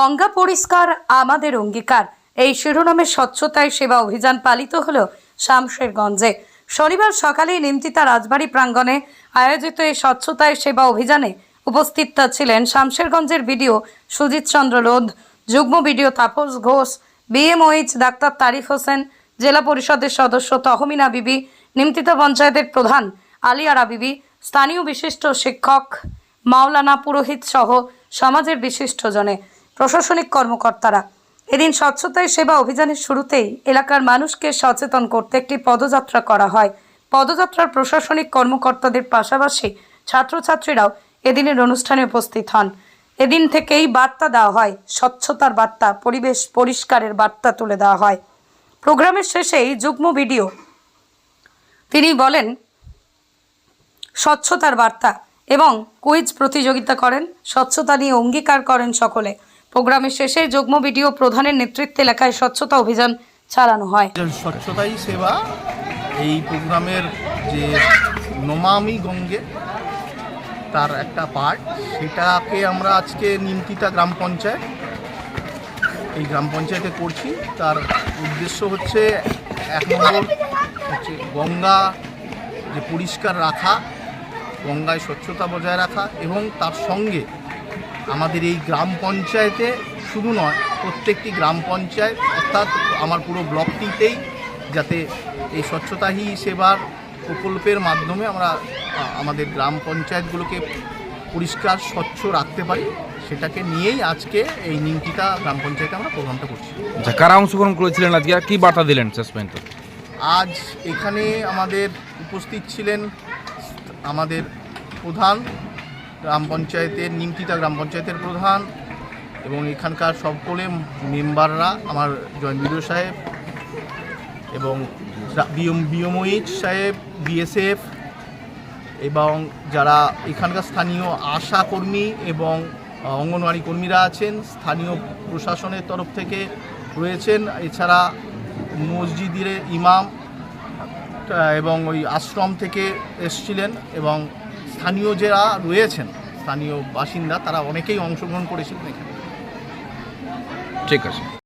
গঙ্গা পরিষ্কার আমাদের অঙ্গীকার। এই শিরোনামে স্বচ্ছতায় সেবা অভিযান পালিত হলো শামশেরগঞ্জে। শনিবার সকালে নিমতিতা রাজবাড়ী প্রাঙ্গণে আয়োজিত এই স্বচ্ছতায় সেবা অভিযানে উপস্থিত ছিলেন শামশেরগঞ্জের বিডিও সুজিত চন্দ্র লোধ, যুগ্ম BDO Tapas Ghosh BMOH doctor Tarif Hossain, জেলা পরিষদের সদস্য তহমিনা বিবি, নিমতিতা পঞ্চায়েতের প্রধান আলিয়ারা বিবি, স্থানীয় বিশিষ্ট শিক্ষক মাওলানা পুরোহিত সহ সমাজের বিশিষ্টজনে। প্রশাসনিক কর্মকর্তারা। এদিন স্বচ্ছতায় সেবা অভিযানের শুরুতেই এলাকার মানুষকে সচেতন করতে একটি পদযাত্রা করা হয়। পদযাত্রার প্রশাসনিক কর্মকর্তাদের পাশাপাশি ছাত্রছাত্রীরাও এদিনের অনুষ্ঠানে উপস্থিত হন। এদিন থেকেই বার্তা দেওয়া হয়। স্বচ্ছতার বার্তা, পরিবেশ পরিষ্কারের বার্তা তুলে দেওয়া হয়। প্রোগ্রামের শেষেই যুগ্ম ভিডিও। তিনি বলেন, স্বচ্ছতার বার্তা এবং কুইজ প্রতিযোগিতা করেন, স্বচ্ছতা নিয়ে অঙ্গীকার করেন সকলে। প্রোগ্রামের শেষে যুগ্ম ভিডিও প্রধানের নেতৃত্বে এলাকায় স্বচ্ছতা অভিযান চালানো হয়। স্বচ্ছতাই সেবা। এই প্রোগ্রামের যে নমামি গঙ্গে তার একটা পার্ট সেটাকে আমরা আজকে নিমতিতা গ্রাম পঞ্চায়েত, এই গ্রাম পঞ্চায়েতে করছি। তার উদ্দেশ্য হচ্ছে এক নম্বর হচ্ছে গঙ্গা যে পরিষ্কার রাখা, গঙ্গায় স্বচ্ছতা বজায় রাখা এবং তার সঙ্গে আমাদের এই গ্রাম পঞ্চায়েতে শুধু নয় প্রত্যেকটি গ্রাম পঞ্চায়েত অর্থাৎ আমার পুরো ব্লকটিতেই যাতে এই স্বচ্ছতা হি সেবার প্রকল্পের মাধ্যমে আমরা আমাদের গ্রাম পঞ্চায়েতগুলোকে পরিষ্কার স্বচ্ছ রাখতে পারি সেটাকে নিয়েই আজকে এই নিমতিতা গ্রাম পঞ্চায়েতে আমরা প্রোগ্রামটা করছি। আচ্ছা কারা অংশগ্রহণ করেছিলেন আজকে? আর কি বার্তা দিলেন শেষ পর্যন্ত? আজ এখানে আমাদের উপস্থিত ছিলেন আমাদের প্রধান গ্রাম পঞ্চায়েতের নিমতিতা গ্রাম পঞ্চায়েতের প্রধান এবং এখানকার সকলে মেম্বাররা আমার জয়েন্ট সাহেব এবং বিএমওইচ সাহেব, বিএসএফ এবং যারা এখানকার স্থানীয় আশা কর্মী এবং অঙ্গনওয়াড়ি কর্মীরা আছেন, স্থানীয় প্রশাসনের তরফ থেকে রয়েছেন। এছাড়া মসজিদের ইমাম এবং ওই আশ্রম থেকে এসছিলেন এবং স্থানীয় যারা রয়েছেন স্থানীয় বাসিন্দা তারা অনেকেই অংশগ্রহণ করেছিলেন এখানে। ঠিক আছে।